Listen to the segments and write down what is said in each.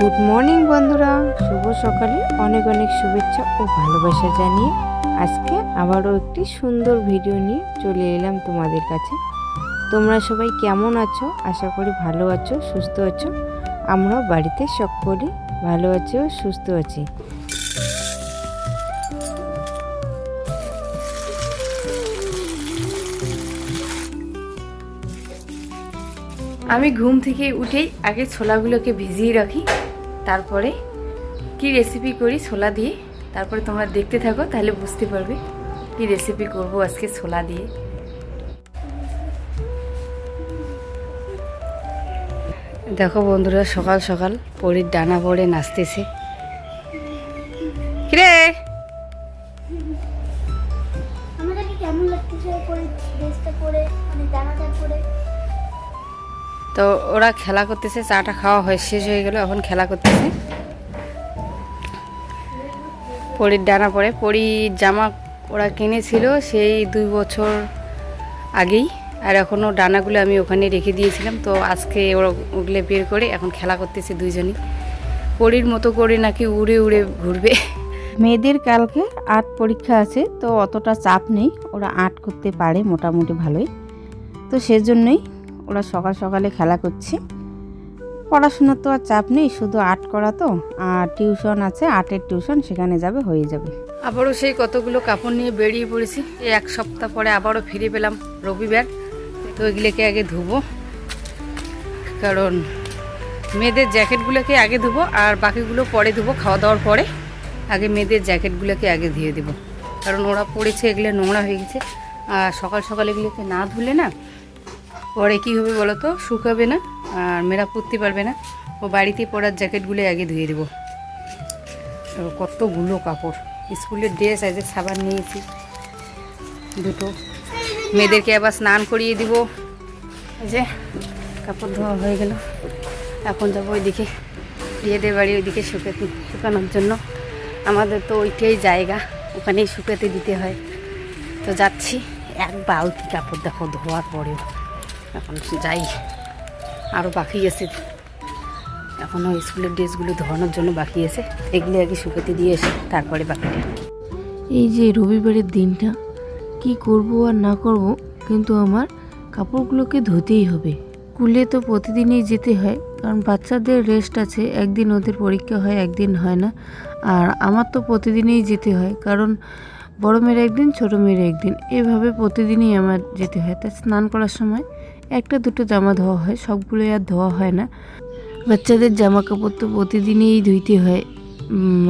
Good morning বন্ধুরা। শুভ সকালে অনেক অনেক শুভেচ্ছা ও ভালোবাসা জানিয়ে আজকে আবারও একটি সুন্দর ভিডিও নিয়ে চলে এলাম তোমাদের কাছে। তোমরা সবাই কেমন আছো? আশা করি ভালো আছো, সুস্থ আছো। আমরাও বাড়িতে সকলেই ভালো আছি ও সুস্থ আছি। আমি ঘুম থেকে উঠেই আগে ছোলাগুলোকে ভিজিয়ে রাখি। তারপরে কি রেসিপি করি? ছোলা দিয়ে। তারপরে তোমরা দেখতে থাকো, তাহলে বুঝতে পারবে কি রেসিপি করব আজকে ছোলা দিয়ে। দেখো বন্ধুরা, সকাল সকাল পরীর ডানা পড়ে নাচতেছে। তো ওরা খেলা করতেছে, চাটা খাওয়া হয়ে, শেষ হয়ে গেল, এখন খেলা করতেছে। পরীর ডানা পরে পরীর জামা ওরা কিনেছিল সেই দুই বছর আগেই, আর এখনও ডানাগুলো আমি ওখানে রেখে দিয়েছিলাম, তো আজকে ওরা ওগুলো বের করে এখন খেলা করতেছে দুইজনই। পরীর মতো করে নাকি উড়ে উড়ে ঘুরবে। মেয়েদের কালকে আর্ট পরীক্ষা আছে, তো অতটা চাপ নেই, ওরা আর্ট করতে পারে মোটামুটি ভালোই। তো সেজন্যই ওরা সকাল সকালে খেলা করছে। পড়াশোনার তো আর চাপ নেই, শুধু আর্ট করা তো, আর টিউশন আছে, আর্টের টিউশন, সেখানে যাবে, হয়ে যাবে। আবারও সেই কতগুলো কাপড় নিয়ে বেরিয়ে পড়েছি, এই এক সপ্তাহ পরে আবারও ফিরে পেলাম রবিবার। তো এগুলোকে আগে ধুবো, কারণ মেয়েদের জ্যাকেটগুলোকে আগে ধুবো, আর বাকিগুলো পরে ধুবো, খাওয়া দাওয়ার পরে। আগে মেয়েদের জ্যাকেটগুলোকে আগে ধুয়ে দেবো, কারণ ওরা পড়েছে, এগুলো নোংরা হয়ে গেছে। আর সকাল সকাল এগুলোকে না ধুলে না পরে কী হবে বলো তো? শুকাবে না আর মেয়েরা পরতে পারবে না। ও বাড়িতে পরার জ্যাকেটগুলো আগে ধুয়ে দেবো। কতগুলো কাপড়। স্কুলের ড্রেস আছে, সাবান নিয়েছি, দুটো। মেয়েদেরকে আবার স্নান করিয়ে দিব। যে কাপড় ধোয়া হয়ে গেল। এখন যাব ওইদিকে। বিয়েদের বাড়ি ওইদিকে শুকাতে, শুকানোর জন্য। আমাদের তো ওইটাই জায়গা, ওখানেই শুকাতে দিতে হয়। তো যাচ্ছি। এক বালতি কাপড় দেখো ধোয়ার পরেও। এখন যাই। আরও বাকি আছে। এখনও স্কুলের ড্রেসগুলো ধোয়ানোর জন্য বাকি আছে। এগুলি আগে শুকাতে দিয়ে এসে তারপরে বাকিটা। এই যে রবিবারের দিনটা, কি করব আর না করব কিন্তু আমার কাপড়গুলোকে ধুতেই হবে। স্কুলে তো প্রতিদিনই যেতে হয়, কারণ বাচ্চাদের রেস্ট আছে, একদিন ওদের পরীক্ষা হয়, একদিন হয় না। আর আমার তো প্রতিদিনই যেতে হয়, কারণ বড় মেয়ের একদিন, ছোটো মেয়ের একদিন। এভাবে প্রতিদিনই আমার যেতে হয়। তাই স্নান করার সময় একটা দুটো জামা ধোয়া হয়, সবগুলোই আর ধোয়া হয় না। বাচ্চাদের জামা কাপড় তো প্রতিদিনই ধুইতে হয়।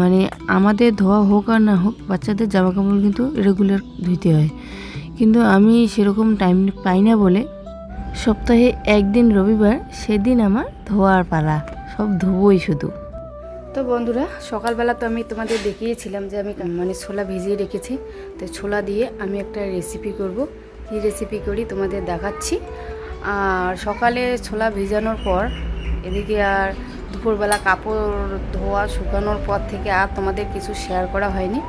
মানে আমাদের ধোয়া হোক আর না হোক, বাচ্চাদের জামা কাপড় কিন্তু রেগুলার ধুইতে হয়। কিন্তু আমি সেরকম টাইম পাই না বলে সপ্তাহে একদিন রবিবার, সেদিন আমার ধোয়ার পালা। সব ধুবোই শুধু। তো বন্ধুরা, সকালবেলা তো আমি তোমাদের দেখিয়েছিলাম যে আমি মানে ছোলা ভিজিয়ে রেখেছি। তো ছোলা দিয়ে আমি একটা রেসিপি করব। কী রেসিপি করি তোমাদের দেখাচ্ছি। আর সকালে ছোলা ভিজানোর পর এদিকে আর দুপুরবেলা কাপড় ধোয়া শুকানোর পর থেকে আর তোমাদের কিছু শেয়ার করা হয়নি।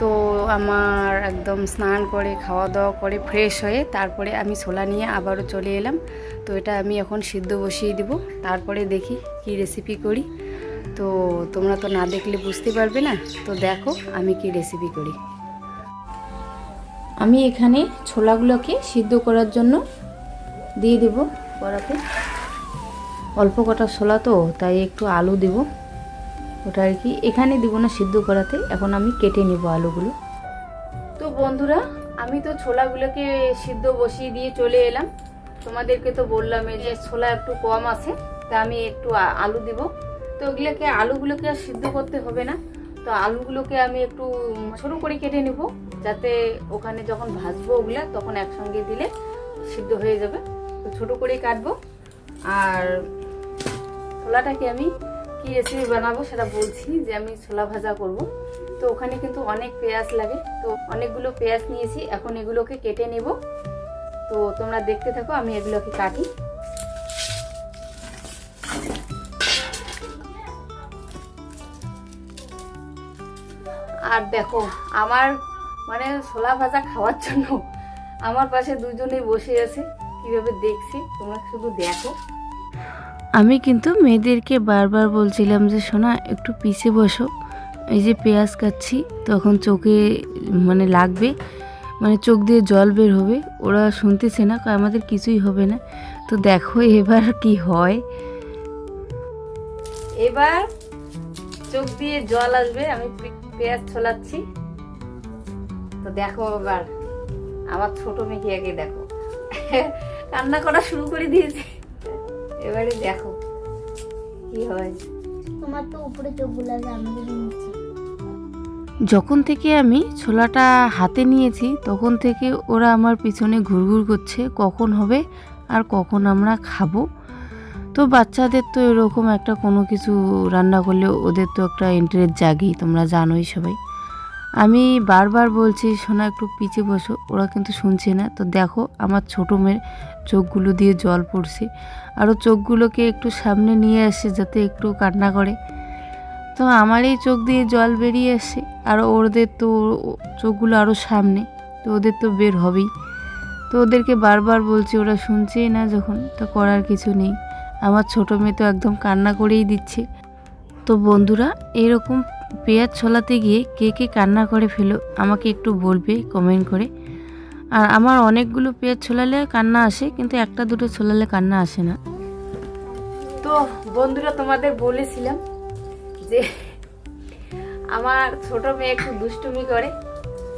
তো আমার একদম স্নান করে খাওয়া দাওয়া করে ফ্রেশ হয়ে তারপরে আমি ছোলা নিয়ে আবারও চলে এলাম। তো এটা আমি এখন সিদ্ধ বসিয়ে দিব, তারপরে দেখি কি রেসিপি করি। তো তোমরা তো না দেখলে বুঝতে পারবে না। তো দেখো আমি কি রেসিপি করি। আমি এখানে ছোলাগুলোকে সিদ্ধ করার জন্য দিয়ে দেব কড়াতে। অল্প কটা ছোলা তো, তাই একটু আলু দেব। ওটা আর কি, এখানে দিব না সিদ্ধ করাতে, এখন আমি কেটে নেব আলুগুলো। তো বন্ধুরা, আমি তো ছোলাগুলোকে সিদ্ধ বসিয়ে দিয়ে চলে এলাম। তোমাদেরকে তো বললাম এই যে ছোলা একটু কম আছে, তা আমি একটু আলু দিব। তো ওগুলোকে, আলুগুলোকে আর সিদ্ধ করতে হবে না। তো আলুগুলোকে আমি একটু ছোটো করে কেটে নেব, যাতে ওখানে যখন ভাজবো ওগুলা, তখন একসঙ্গে দিলে সিদ্ধ হয়ে যাবে। তো ছোটো করেই কাটবো। আর ছোলাটাকে আমি কি রেসিপি বানাবো সেটা বলছি যে আমি ছোলা ভাজা করব। তো ওখানে কিন্তু অনেক পেঁয়াজ লাগে। তো অনেকগুলো পেঁয়াজ নিয়েছি, এখন এগুলোকে কেটে নেব। তো তোমরা দেখতে থাকো, আমি এগুলোকে কাটি। আর দেখো, আমার মানে ছোলা ভাজা খাওয়ার জন্য আমার পাশে দুজনেই বসে আছে। কীভাবে দেখছি? তোমরা শুধু দেখো। আমি কিন্তু মেয়েদেরকে বারবার বলছিলাম যে শোনা একটু পিছে বসো। এই যে পেঁয়াজ কাটছি তখন চোখে মানে লাগবে মানে চোখ দিয়ে জল বের হবে। ওরা শুনতেছে না আমাদের কিছুই হবে না। তো দেখো এবার কি হয়। এবার চোখ দিয়ে জল আসবে আমি পেঁয়াজ ছোলাচ্ছি তো দেখো এবার আমার ছোট মেয়েকে আগে দেখো। কান্না করা শুরু করে দিয়েছে। এবারে দেখো কি হয়। তোমার তো উপরে চোখগুলো আছে আমাদের নিচে। যখন থেকে আমি ছোলাটা হাতে নিয়েছি তখন থেকে ওরা আমার পিছনে ঘুরঘুর করছে কখন হবে আর কখন আমরা খাব। তো বাচ্চাদের তো এরকম একটা কোনো কিছু রান্না করলে ওদের তো একটা ইন্টারেস্ট জাগেই তোমরা জানোই সবাই। আমি বারবার বলছি শোনা একটু পিছিয়ে বসো। ওরা কিন্তু শুনছে না। তো দেখো, আমার ছোটো মেয়ের চোখগুলো দিয়ে জল পড়ছে। আরও চোখগুলোকে একটু সামনে নিয়ে আসে যাতে একটু কান্না করে। তো আমার এই চোখ দিয়ে জল বেরিয়ে আসে। আর ওদের তো চোখগুলো আরও সামনে। তো ওদের তো বের হবেই। তো ওদেরকে বারবার বলছি, ওরা শুনছেই না যখন। তো করার কিছু নেই। আমার ছোটো মেয়ে তো একদম কান্না করেই দিচ্ছে। তো বন্ধুরা, এরকম পেঁয়াজ ছলাতে গিয়ে কে কে কান্না করে ফেলো, আমাকে একটু বলবে কমেন্ট করে। আর আমার অনেকগুলো পেঁয়াজ ছোলালে কান্না আসে, কিন্তু একটা দুটো ছোলালে কান্না আসে না। তো বন্ধুরা, তোমাদের বলেছিলাম যে আমার ছোট মেয়ে একটু দুষ্টুমি করে।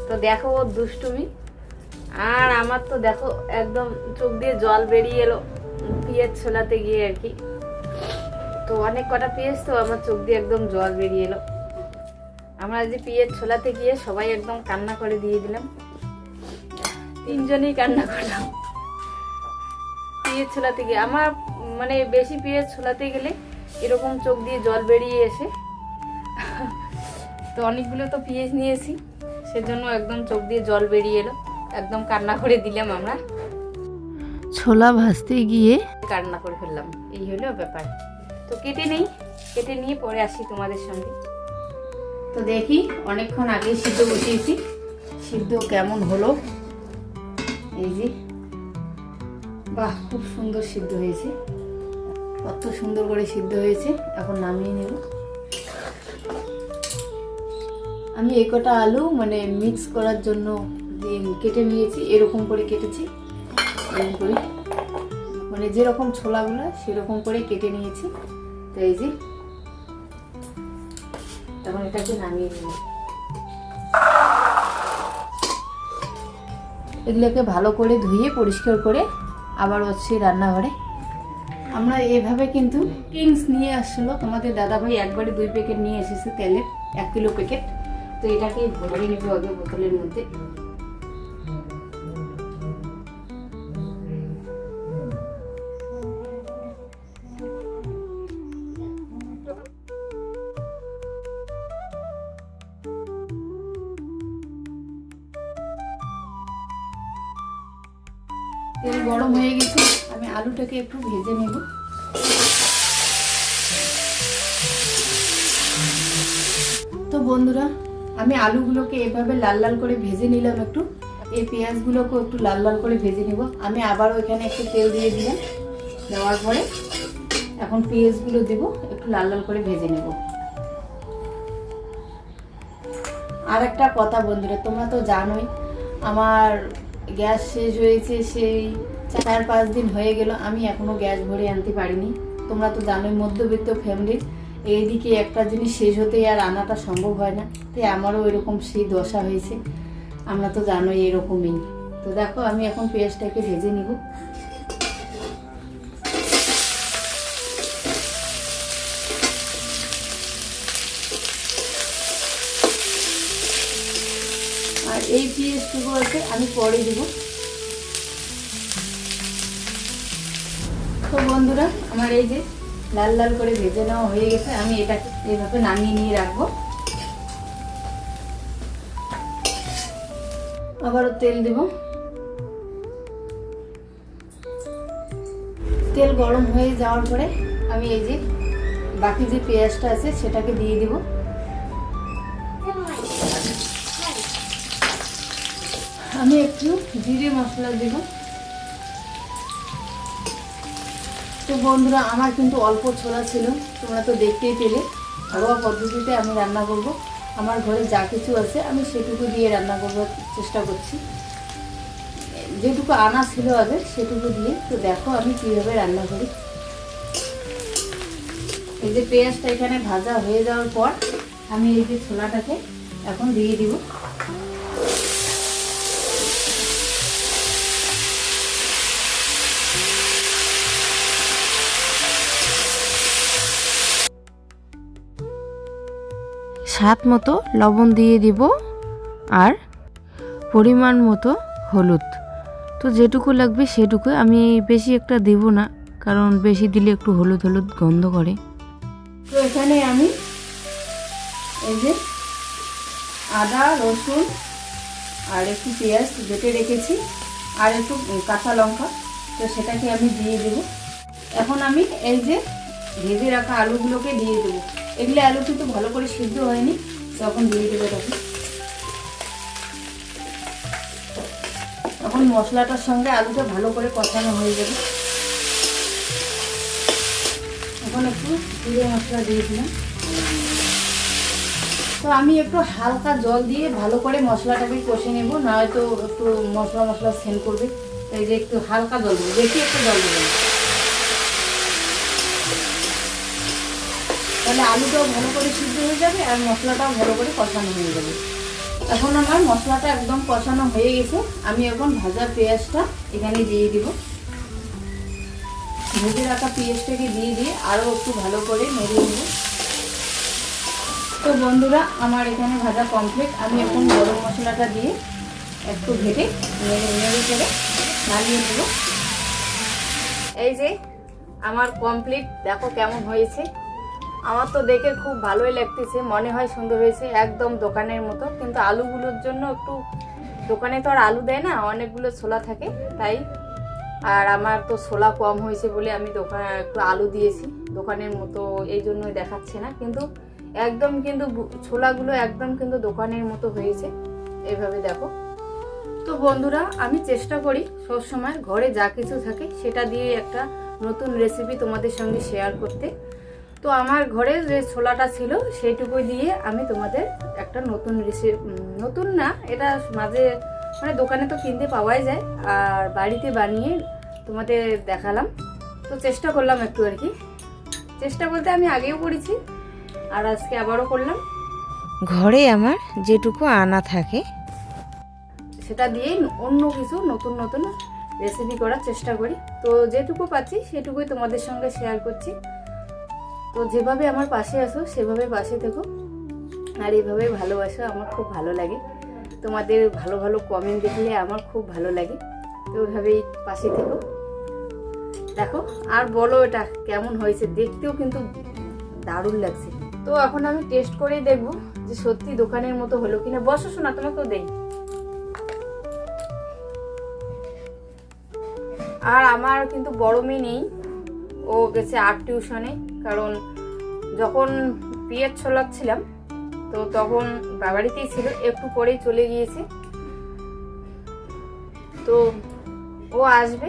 তো দেখো ওর দুষ্টুমি। আর আমার তো দেখো একদম চোখ দিয়ে জল বেরিয়ে এলো পেঁয়াজ ছোলাতে গিয়ে আর কি। তো অনেক কটা পেঁয়াজ তো আমার চোখ দিয়ে একদম জল বেরিয়ে এলো। আমরা যে পেঁয়াজ ছোলাতে গিয়ে সবাই একদম কান্না করে দিয়ে দিলাম। তিনজনেই কান্না করলাম। পেঁয়াজ ছোলাতে গিয়ে আমার মানে বেশি পেঁয়াজ ছোলাতে গেলে এরকম চোখ দিয়ে জল বেরিয়ে এসে তো অনেকগুলো তো পেঁয়াজ নিয়েছি সেজন্য একদম চোখ দিয়ে জল বেরিয়ে এলো। একদম কান্না করে দিলাম আমরা। ছোলা ভাজতে গিয়ে কান্না করে ফেললাম। এই হলো ব্যাপার। তো কেটে নেই কেটে নিয়ে পরে আসি তোমাদের সঙ্গে। তো দেখি, অনেকক্ষণ আগে সিদ্ধ বসিয়েছি। সিদ্ধ কেমন হলো? এই যে, বাহ, খুব সুন্দর সিদ্ধ হয়েছে। কত সুন্দর করে সিদ্ধ হয়েছে, এখন নামিয়ে নেব। আমি এই কটা আলু মানে মিক্স করার জন্য কেটে নিয়েছি, এরকম করে কেটেছি। এরকম করে। মানে যেরকম ছোলাগুলো, সেরকম করে কেটে নিয়েছি। তো এই যে তখন এটাকে নামিয়ে নেব। এগুলোকে ভালো করে ধুয়ে পরিষ্কার করে আবার হচ্ছে রান্নাঘরে। আমরা এভাবে কিন্তু কিংস নিয়ে আসলো তোমাদের দাদাভাই একবারে দুই প্যাকেট নিয়ে এসেছে তেলের এক কিলো প্যাকেট। তো এটাকে ভরে নিবে আগে বোতলের মধ্যে। তেল গরম হয়ে গেছে, আমি আলুটাকে একটু ভেজে নেব। তো বন্ধুরা, আমি আলুগুলোকে এভাবে লাল লাল করে ভেজে নিলাম একটু। এই পেঁয়াজগুলোকেও একটু লাল লাল করে ভেজে নেব। আমি আবার ওইখানে একটু তেল দিয়ে দিলাম। দেওয়ার পরে এখন পেঁয়াজগুলো দেব, একটু লাল লাল করে ভেজে নেব। আর একটা কথা বন্ধুরা, তোমরা তো জানোই, আমার গ্যাস শেষ হয়েছে, সেই চার পাঁচ দিন হয়ে গেল, আমি এখনও গ্যাস ভরে আনতে পারিনি। তোমরা তো জানোই, মধ্যবিত্ত ফ্যামিলির এইদিকে একটা জিনিস শেষ হতে আর আনাটা সম্ভব হয় না। তাই আমারও এরকম সেই দশা হয়েছে, আমরা তো জানোই এরকমই। তো দেখো, আমি এখন পেঁয়াজটাকে ভেজে নিব। এই পেঁয়াজটুকু আছে, আমি পরে দেব। তো বন্ধুরা, আমার এই যে লাল লাল করে ভেজে নেওয়া হয়ে গেছে, আমি এটাকে এইভাবে নামিয়ে নিয়ে রাখব। আবারও তেল দেব। তেল গরম হয়ে যাওয়ার পরে আমি এই যে বাকি যে পেঁয়াজটা আছে, সেটাকে দিয়ে দিব। আমি একটু জিরে মশলা দেব। তো বন্ধুরা, আমার কিন্তু অল্প ছোলা ছিল, তোমরা তো দেখতেই পেলে। ঘরোয়া পদ্ধতিতে আমি রান্না করব। আমার ঘরে যা কিছু আছে, আমি সেটুকু দিয়ে রান্না করবার চেষ্টা করছি। যেটুকু আনা ছিল আগে, সেটুকু দিয়ে। তো দেখো আমি কীভাবে রান্না করি। এই যে পেঁয়াজটা এখানে ভাজা হয়ে যাওয়ার পর, আমি এই যে ছোলাটাকে এখন দিয়ে দিব। স্বাদ মতো লবণ দিয়ে দিব আর পরিমাণ মতো হলুদ। তো যেটুকু লাগবে সেটুকু। আমি বেশি একটা দেব না, কারণ বেশি দিলে একটু হলুদ হলুদ গন্ধ করে। তো এখানে আমি এই যে আদা, রসুন আর একটু পেঁয়াজ বেটে রেখেছি আর একটু কাঁচা লঙ্কা। তো সেটাকে আমি দিয়ে দেব। এখন আমি এই যে ভেজে রাখা আলুগুলোকে দিয়ে দেবো। এগুলো আলু কিন্তু ভালো করে সিদ্ধ হয়নি, তখন দিয়ে দেবো তখন এখন মশলাটার সঙ্গে আলুটা ভালো করে কষানো হয়ে যাবে। এখন একটু জিরে মশলা দিয়ে দিলাম। তো আমি একটু হালকা জল দিয়ে ভালো করে মশলাটাকে কষে নেব, নয়তো একটু মশলা মশলা সেন্ড করবে। এই যে একটু হালকা জল দেবো, বেশি একটু জল দেবো না। তাহলে আলুটাও ভালো করে সিদ্ধ হয়ে যাবে আর মশলাটাও ভালো করে কষানো হয়ে যাবে। এখন আমার মশলাটা একদম কষানো হয়ে গেছে। আমি এখন ভাজা পেঁয়াজটা এখানে দিয়ে দিব। ভেজে রাখা পেঁয়াজটাকে দিয়ে দিয়ে আরও একটু ভালো করে নেড়িয়ে নেব। তো বন্ধুরা, আমার এখানে ভাজা কমপ্লিট আমি এখন গরম মশলাটা দিয়ে একটু ভেটে নেড়ে করে নামিয়ে নেব। এই যে, আমার কমপ্লিট দেখো কেমন হয়েছে। আমার তো দেখে খুব ভালোই লাগতেছে, মনে হয় সুন্দর হয়েছে, একদম দোকানের মতো। কিন্তু আলুগুলোর জন্য একটু, দোকানে তো আর আলু দেয় না, অনেকগুলো ছোলা থাকে, তাই। আর আমার তো ছোলা কম হয়েছে বলে আমি দোকানে একটু আলু দিয়েছি, দোকানের মতো, এই জন্যই দেখাচ্ছে না। কিন্তু একদম কিন্তু ছোলাগুলো একদম কিন্তু দোকানের মতো হয়েছে, এভাবে দেখো। তো বন্ধুরা, আমি চেষ্টা করি সবসময় ঘরে যা কিছু থাকে, সেটা দিয়ে একটা নতুন রেসিপি তোমাদের সঙ্গে শেয়ার করতে। তো আমার ঘরে যে ছোলাটা ছিল সেইটুকু দিয়ে আমি তোমাদের একটা নতুন রেসিপি নতুন না এটা মাঝে মানে দোকানে তো কিনতে পাওয়াই যায় আর বাড়িতে বানিয়ে তোমাদের দেখালাম। তো চেষ্টা করলাম একটু আর কি। চেষ্টা বলতে আমি আগেও করেছি আর আজকে আবারও করলাম। ঘরে আমার যেটুকু আনা থাকে। সেটা দিয়ে অন্য কিছু নতুন নতুন রেসিপি করার চেষ্টা করি। তো যেটুকু পাচ্ছি সেটুকুই তোমাদের সঙ্গে শেয়ার করছি। তো যেভাবে আমার পাশে আসো সেভাবে পাশে থেকো। আর এইভাবে ভালোবাসো আমার খুব ভালো লাগে। তোমাদের ভালো ভালো কমেন্ট দেখলে আমার খুব ভালো লাগে। তো ওইভাবেই পাশে থেকো। দেখো, আর বলো এটা কেমন হয়েছে? দেখতেও কিন্তু দারুণ লাগছে। তো এখন আমি টেস্ট করেই দেখব যে সত্যি দোকানের মতো হলো কিনা। বসো শোনা তোমাকেও দেই। আর আমার কিন্তু বড় মেয়ে নেই। ও গেছে আর্ট টিউশনে। কারণ যখন পিএড ছলাচ্ছিলাম, তো তখন বাবাড়িতেই ছিল, একটু পরেই চলে গিয়েছে। তো ও আসবে।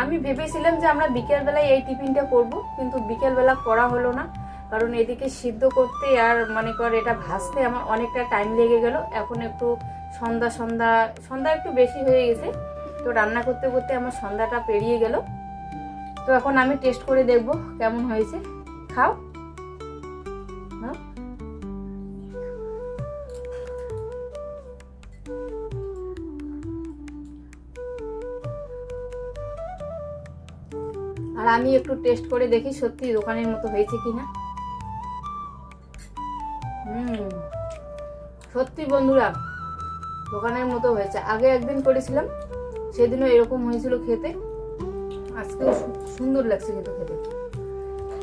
আমি ভেবেছিলাম যে আমরা বিকেলবেলায় এই টিফিনটা করব, কিন্তু বিকেলবেলা করা হলো না। কারণ এদিকে সিদ্ধ করতে আর মনে কর এটা ভাজতে আমার অনেকটা টাইম লেগে গেল। এখন একটু সন্ধ্যা সন্ধ্যা সন্ধ্যা একটু বেশি হয়ে গেছে। তো রান্না করতে করতে আমার সন্ধ্যাটা পেরিয়ে গেল। তো এখন আমি টেস্ট করে দেখব কেমন হয়েছে। খাও। হ্যাঁ। আর আমি একটু টেস্ট করে দেখি সত্যি দোকানের মতো হয়েছে কিনা। হুম। সত্যি বন্ধুরা, দোকানের মতো হয়েছে। আগে একদিন করেছিলাম, সেদিনও এরকম হয়েছিল খেতে। আজকেও সুন্দর লাগছে কিন্তু খেতে।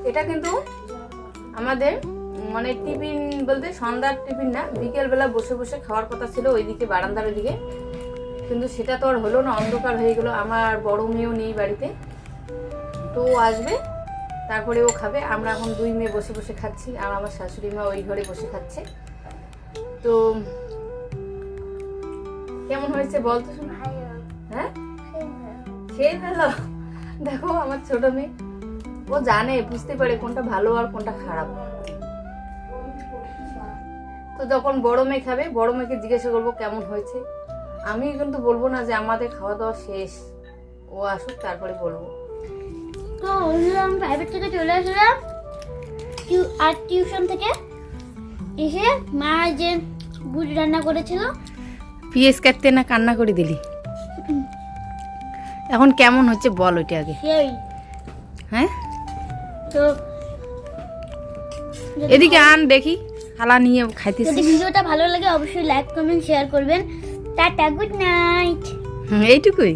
এটা কিন্তু আমাদের মানে টিফিন বলতে সন্ধ্যার টিফিন না বিকেলবেলা বসে বসে খাওয়ার কথা ছিল ওইদিকে বারান্দার ওইদিকে। কিন্তু সেটা তো আর হলো না অন্ধকার হয়ে গেল আমার বড় মেয়েও নেই বাড়িতে। তো আসবে তারপরে ও খাবে। আমরা এখন দুই মেয়ে বসে বসে খাচ্ছি আর আমার শাশুড়ি মা ওই ঘরে বসে খাচ্ছে। তো কেমন হয়েছে বল তো শোনা হ্যাঁ? ভালো। খেয়ে ফেলো। দেখো আমার ছোট মেয়ে। ও জানে বুঝতে পারে কোনটা ভালো আর কোনটা খারাপ। তো যখন বড় মেয়ে খাবে বড় মেয়েকে জিজ্ঞাসা করব কেমন হয়েছে। আমি কিন্তু বলব না যে আমাদের খাওয়া দাওয়া শেষ। ও আসুক তারপরে বলব। তো আমি প্রাইভেট থেকে চলে আসলাম। টিউ- আর টিউশন থেকে এসে মা যে গুড় রান্না করেছিল। পিএস কাটতে না কান্না করে দিলি? এখন কেমন হচ্ছে বল ওইটা আগে। হ্যাঁ? তো এদিকে আন দেখি হালা নিয়ে যদি খাইতেছিস ভিডিওটা ভালো লাগে অবশ্যই লাইক কমেন্ট শেয়ার করবেন। টাটা গুড নাইট হুম, এইটুকুই।